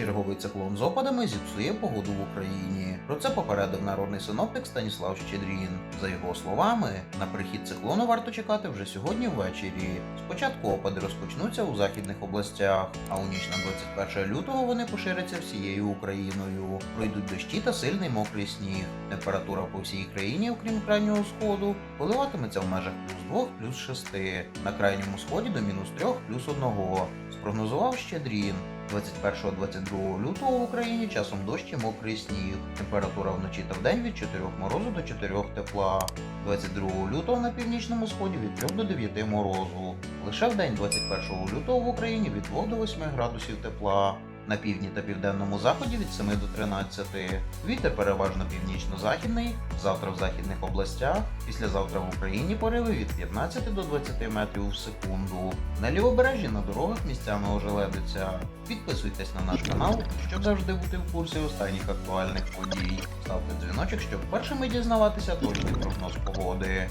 Черговий циклон з опадами зіпсує погоду в Україні. Про це попередив народний синоптик Станіслав Щедрін. За його словами, на прихід циклону варто чекати вже сьогодні ввечері. Спочатку опади розпочнуться у західних областях, а у ніч на 21 лютого вони поширяться всією Україною. Пройдуть дощі та сильний мокрий сніг. Температура по всій країні, окрім крайнього сходу, коливатиметься в межах плюс 2, плюс 6, на крайньому сході до мінус 3, плюс 1. Спрогнозував Щедрін. 21-22 лютого в Україні часом дощ і мокрий сніг. Температура вночі та вдень від 4 морозу до 4 тепла. 22 лютого на північному сході від 3 до 9 морозу. Лише в день 21 лютого в Україні від 2 до 8 градусів тепла. На півдні та південному заході від 7 до 13. Вітер переважно північно-західний, завтра в західних областях, післязавтра в Україні пориви від 15 до 20 метрів в секунду. На лівобережжі на дорогах місцями ожеледиться. Підписуйтесь на наш канал, щоб завжди бути в курсі останніх актуальних подій. Ставте дзвіночок, щоб першими дізнаватися точний прогноз погоди.